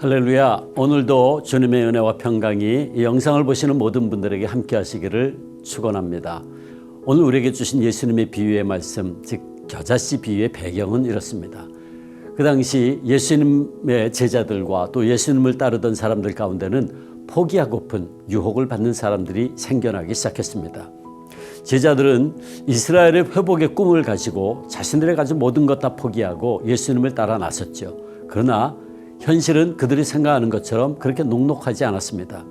할렐루야. 오늘도 주님의 은혜와 평강이 이 영상을 보시는 모든 분들에게 함께 하시기를 축원합니다. 오늘 우리에게 주신 예수님의 비유의 말씀, 즉 겨자씨 비유의 배경은 이렇습니다. 그 당시 예수님의 제자들과 또 예수님을 따르던 사람들 가운데는 포기하고픈 유혹을 받는 사람들이 생겨나기 시작했습니다. 제자들은 이스라엘의 회복의 꿈을 가지고 자신들의 가진 모든 것 다 포기하고 예수님을 따라 나섰죠. 그러나 현실은 그들이 생각하는 것처럼 그렇게 녹록하지 않았습니다.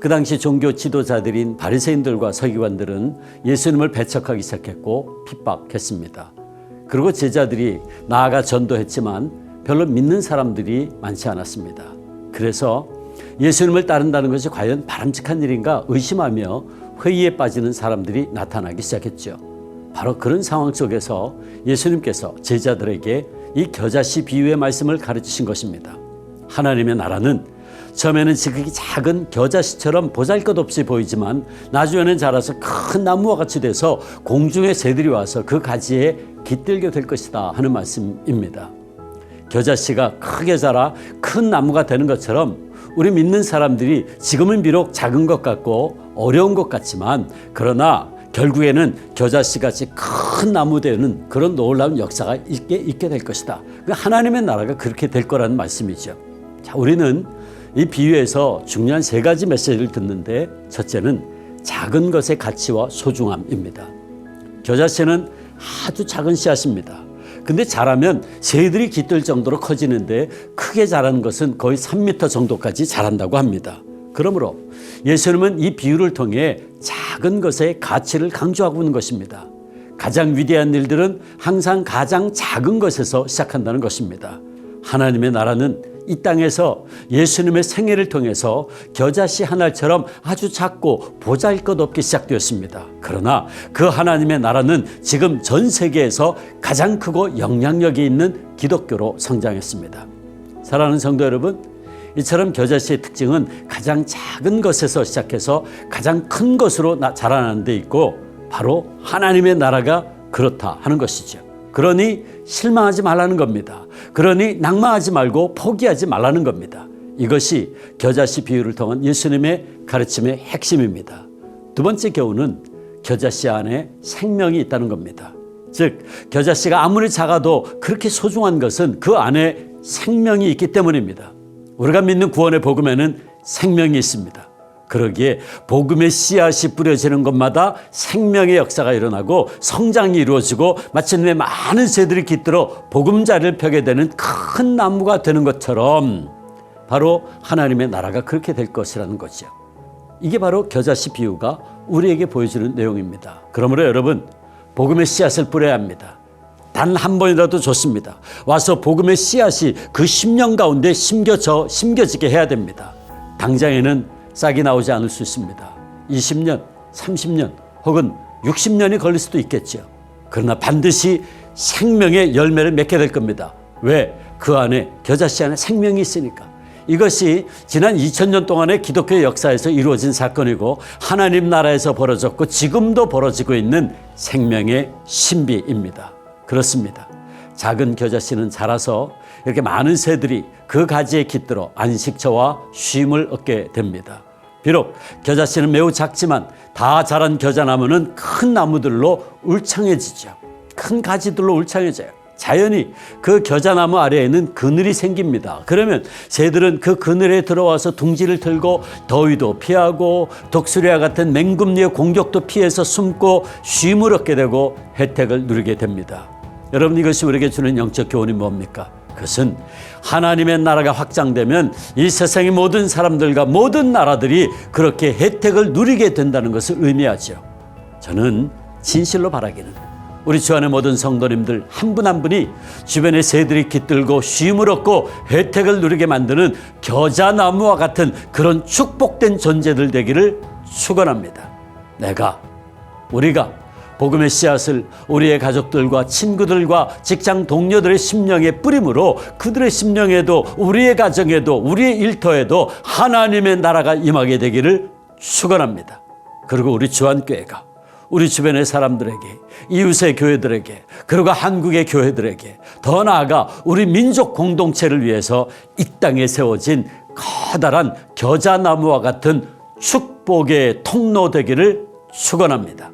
그 당시 종교 지도자들인 바리새인들과 서기관들은 예수님을 배척하기 시작했고 핍박했습니다. 그리고 제자들이 나아가 전도했지만 별로 믿는 사람들이 많지 않았습니다. 그래서 예수님을 따른다는 것이 과연 바람직한 일인가 의심하며 회의에 빠지는 사람들이 나타나기 시작했죠. 바로 그런 상황 속에서 예수님께서 제자들에게 이 겨자씨 비유의 말씀을 가르치신 것입니다. 하나님의 나라는 처음에는 지극히 작은 겨자씨처럼 보잘것없이 보이지만 나중에는 자라서 큰 나무와 같이 돼서 공중의 새들이 와서 그 가지에 깃들게 될 것이다 하는 말씀입니다. 겨자씨가 크게 자라 큰 나무가 되는 것처럼 우리 믿는 사람들이 지금은 비록 작은 것 같고 어려운 것 같지만 그러나 결국에는 겨자씨 같이 큰 나무 되는 그런 놀라운 역사가 있게, 있게 될 것이다. 그 하나님의 나라가 그렇게 될 거라는 말씀이죠. 자, 우리는 이 비유에서 중요한 세 가지 메시지를 듣는데 첫째는 작은 것의 가치와 소중함입니다. 겨자씨는 아주 작은 씨앗입니다. 근데 자라면 새들이 깃들 정도로 커지는데 크게 자라는 것은 거의 3m 정도까지 자란다고 합니다. 그러므로 예수님은 이 비유를 통해 작은 것의 가치를 강조하고 있는 것입니다. 가장 위대한 일들은 항상 가장 작은 것에서 시작한다는 것입니다. 하나님의 나라는 이 땅에서 예수님의 생애를 통해서 겨자씨 한 알처럼 아주 작고 보잘 것 없게 시작되었습니다. 그러나 그 하나님의 나라는 지금 전 세계에서 가장 크고 영향력이 있는 기독교로 성장했습니다. 사랑하는 성도 여러분, 이처럼 겨자씨의 특징은 가장 작은 것에서 시작해서 가장 큰 것으로 자라나는 데 있고 바로 하나님의 나라가 그렇다 하는 것이죠. 그러니 실망하지 말라는 겁니다. 그러니 낭만하지 말고 포기하지 말라는 겁니다. 이것이 겨자씨 비유를 통한 예수님의 가르침의 핵심입니다. 두 번째 교훈은 겨자씨 안에 생명이 있다는 겁니다. 즉, 겨자씨가 아무리 작아도 그렇게 소중한 것은 그 안에 생명이 있기 때문입니다. 우리가 믿는 구원의 복음에는 생명이 있습니다. 그러기에 복음의 씨앗이 뿌려지는 것마다 생명의 역사가 일어나고 성장이 이루어지고 마침내 많은 새들이 깃들어 보금자리를 펴게 되는 큰 나무가 되는 것처럼 바로 하나님의 나라가 그렇게 될 것이라는 거죠. 이게 바로 겨자씨 비유가 우리에게 보여주는 내용입니다. 그러므로 여러분 복음의 씨앗을 뿌려야 합니다. 단 한 번이라도 좋습니다. 와서 복음의 씨앗이 그 심령 가운데 심겨져 심겨지게 해야 됩니다. 당장에는 싹이 나오지 않을 수 있습니다. 20년, 30년 혹은 60년이 걸릴 수도 있겠죠. 그러나 반드시 생명의 열매를 맺게 될 겁니다. 왜? 그 안에 겨자씨 안에 생명이 있으니까. 이것이 지난 2000년 동안의 기독교 역사에서 이루어진 사건이고 하나님 나라에서 벌어졌고 지금도 벌어지고 있는 생명의 신비입니다. 그렇습니다. 작은 겨자씨는 자라서 이렇게 많은 새들이 그 가지에 깃들어 안식처와 쉼을 얻게 됩니다. 비록 겨자씨는 매우 작지만 다 자란 겨자나무는 큰 나무들로 울창해지죠. 큰 가지들로 울창해져요. 자연히 그 겨자나무 아래에는 그늘이 생깁니다. 그러면 새들은 그 그늘에 들어와서 둥지를 틀고 더위도 피하고 독수리와 같은 맹금리의 공격도 피해서 숨고 쉼을 얻게 되고 혜택을 누리게 됩니다. 여러분 이것이 우리에게 주는 영적 교훈이 뭡니까? 그것은 하나님의 나라가 확장되면 이 세상의 모든 사람들과 모든 나라들이 그렇게 혜택을 누리게 된다는 것을 의미하죠. 저는 진실로 바라기는 우리 주 안의 모든 성도님들 한 분한 분이 주변의 새들이 깃들고 쉼을 얻고 혜택을 누리게 만드는 겨자나무와 같은 그런 축복된 존재들 되기를 축원합니다. 내가 우리가 복음의 씨앗을 우리의 가족들과 친구들과 직장 동료들의 심령에 뿌림으로 그들의 심령에도 우리의 가정에도 우리의 일터에도 하나님의 나라가 임하게 되기를 축원합니다. 그리고 우리 주한교회가 우리 주변의 사람들에게 이웃의 교회들에게 그리고 한국의 교회들에게 더 나아가 우리 민족 공동체를 위해서 이 땅에 세워진 커다란 겨자나무와 같은 축복의 통로 되기를 축원합니다.